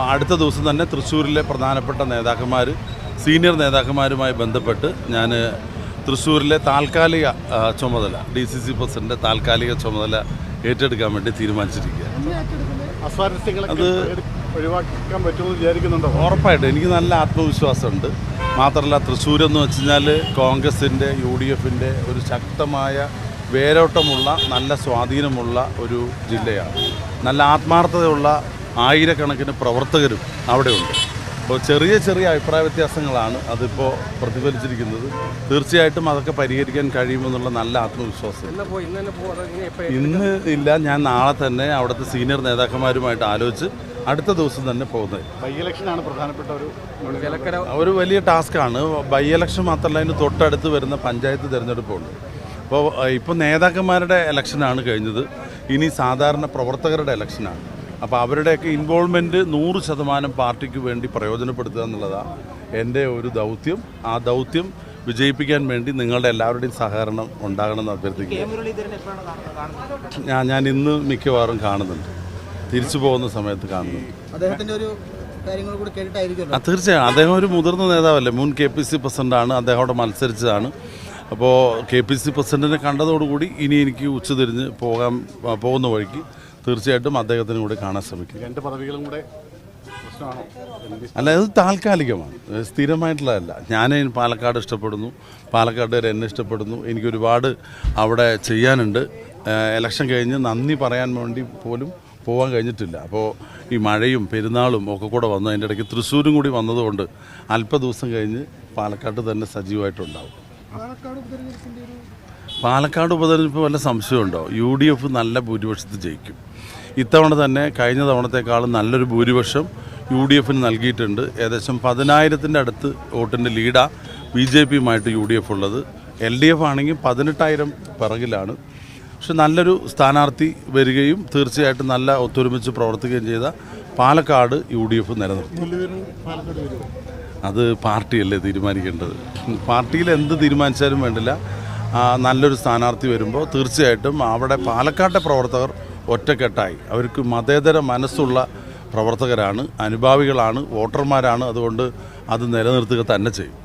അടുത്ത ദിവസം തന്നെ തൃശ്ശൂരിലെ പ്രധാനപ്പെട്ട നേതാക്കന്മാർ സീനിയർ നേതാക്കന്മാരുമായി ബന്ധപ്പെട്ട് ഞാൻ തൃശ്ശൂരിലെ താൽക്കാലിക ചുമതല ഡി സി സി പ്രസിഡന്റെ താൽക്കാലിക ചുമതല ഏറ്റെടുക്കാൻ വേണ്ടി തീരുമാനിച്ചിരിക്കുക അത് ഒഴിവാക്കാൻ പറ്റുമെന്ന് വിചാരിക്കുന്നുണ്ടോ? ഉറപ്പായിട്ടും. എനിക്ക് നല്ല ആത്മവിശ്വാസമുണ്ട്. മാത്രമല്ല തൃശ്ശൂർ എന്ന് വെച്ച് കഴിഞ്ഞാൽ കോൺഗ്രസിന്റെ യു ഡി എഫിന്റെ ഒരു ശക്തമായ വേരോട്ടമുള്ള നല്ല സ്വാധീനമുള്ള ഒരു ജില്ലയാണ്. നല്ല ആത്മാർത്ഥതയുള്ള ആയിരക്കണക്കിന് പ്രവർത്തകരും അവിടെയുണ്ട്. അപ്പോൾ ചെറിയ ചെറിയ അഭിപ്രായ വ്യത്യാസങ്ങളാണ് അതിപ്പോൾ പ്രതിഫലിച്ചിരിക്കുന്നത്. തീർച്ചയായിട്ടും അതൊക്കെ പരിഹരിക്കാൻ കഴിയുമെന്നുള്ള നല്ല ആത്മവിശ്വാസം. ഇന്ന് ഇല്ല ഞാൻ നാളെ തന്നെ അവിടുത്തെ സീനിയർ നേതാക്കന്മാരുമായിട്ട് ആലോചിച്ച് അടുത്ത ദിവസം തന്നെ പോകുന്നത്. ബൈ ഇലക്ഷനാണ് പ്രധാനപ്പെട്ട ഒരു ഒരു വലിയ ടാസ്ക്കാണ് ബൈ ഇലക്ഷൻ മാത്രമല്ല അതിന് തൊട്ടടുത്ത് വരുന്ന പഞ്ചായത്ത് തിരഞ്ഞെടുപ്പുണ്ട് അപ്പോൾ ഇപ്പോൾ നേതാക്കന്മാരുടെ ഇലക്ഷനാണ് കഴിഞ്ഞത്. ഇനി സാധാരണ പ്രവർത്തകരുടെ ഇലക്ഷനാണ്. അപ്പോൾ അവരുടെയൊക്കെ ഇൻവോൾവ്മെന്റ് നൂറ് ശതമാനം പാർട്ടിക്ക് വേണ്ടി പ്രയോജനപ്പെടുത്തുക എന്നുള്ളതാണ് എന്റെ ഒരു ദൗത്യം. ആ ദൗത്യം വിജയിപ്പിക്കാൻ വേണ്ടി നിങ്ങളുടെ എല്ലാവരുടെയും സഹകരണം ഉണ്ടാകണമെന്ന് അഭ്യർത്ഥിക്കുക ഞാൻ ഞാൻ ഇന്ന് മിക്കവാറും കാണുന്നുണ്ട്. തിരിച്ചു പോകുന്ന സമയത്ത് കാണുന്നുണ്ട്. അദ്ദേഹത്തിന്റെ ഒരു കാര്യങ്ങൾ കൂടി ആ തീർച്ചയായും. അദ്ദേഹം ഒരു മുതിർന്ന നേതാവല്ലേ? മുൻ കെ പി സി പ്രസിഡന്റാണ്. അദ്ദേഹം അവിടെ മത്സരിച്ചതാണ്. അപ്പോൾ കെ പി സി പ്രസിഡന്റിനെ കണ്ടതോടുകൂടി ഇനി എനിക്ക് ഉച്ചതിരിഞ്ഞ് പോകാൻ പോകുന്ന വഴിക്ക് തീർച്ചയായിട്ടും അദ്ദേഹത്തിന് കൂടെ കാണാൻ ശ്രമിക്കും. രണ്ട് പദവികളും കൂടെ അല്ല ഇത് താൽക്കാലികമാണ്. സ്ഥിരമായിട്ടുള്ളതല്ല. ഞാൻ പാലക്കാട് ഇഷ്ടപ്പെടുന്നു. പാലക്കാട്ടുകാർ എന്നെ ഇഷ്ടപ്പെടുന്നു. എനിക്കൊരുപാട് അവിടെ ചെയ്യാനുണ്ട്. എലക്ഷൻ ഇലക്ഷൻ കഴിഞ്ഞ് നന്ദി പറയാൻ വേണ്ടി പോലും പോകാൻ കഴിഞ്ഞിട്ടില്ല. അപ്പോൾ ഈ മഴയും പെരുന്നാളും ഒക്കെ കൂടെ വന്നു. അതിന്റെ ഇടയ്ക്ക് തൃശ്ശൂരും കൂടി വന്നതുകൊണ്ട് അല്പ ദിവസം കഴിഞ്ഞ് പാലക്കാട്ട് തന്നെ സജീവമായിട്ടുണ്ടാവും. പാലക്കാട് ഉപതെരഞ്ഞെടുപ്പ് വല്ല സംശയമുണ്ടോ? യു ഡി എഫ് നല്ല ഭൂരിപക്ഷത്തിൽ ജയിക്കും. ഇത്തവണ തന്നെ കഴിഞ്ഞ തവണത്തെക്കാളും നല്ലൊരു ഭൂരിപക്ഷം യു ഡി എഫിന് നൽകിയിട്ടുണ്ട്. ഏകദേശം പതിനായിരത്തിന്റെ അടുത്ത് വോട്ടിന്റെ ലീഡാ ബി ജെ പിയുമായിട്ട് യു ഡി എഫ് ഉള്ളത്. എൽ ഡി എഫ് ആണെങ്കിൽ പതിനെട്ടായിരം പിറകിലാണ്. പക്ഷെ നല്ലൊരു സ്ഥാനാർത്ഥി വരികയും തീർച്ചയായിട്ടും നല്ല ഒത്തൊരുമിച്ച് പ്രവർത്തിക്കുകയും ചെയ്ത പാലക്കാട് യു ഡി എഫ് നിലനിർത്തും. അത് പാർട്ടിയല്ലേ തീരുമാനിക്കേണ്ടത്? പാർട്ടിയിൽ എന്ത് തീരുമാനിച്ചാലും വേണ്ടില്ല. നല്ലൊരു സ്ഥാനാർത്ഥി വരുമ്പോൾ തീർച്ചയായിട്ടും അവിടെ പാലക്കാട്ടെ പ്രവർത്തകർ ഒറ്റക്കെട്ടായി. അവർക്ക് മതേതര മനസ്സുള്ള പ്രവർത്തകരാണ് അനുഭാവികളാണ് വോട്ടർമാരാണ്. അതുകൊണ്ട് അത് നിലനിർത്തുക തന്നെ ചെയ്യും.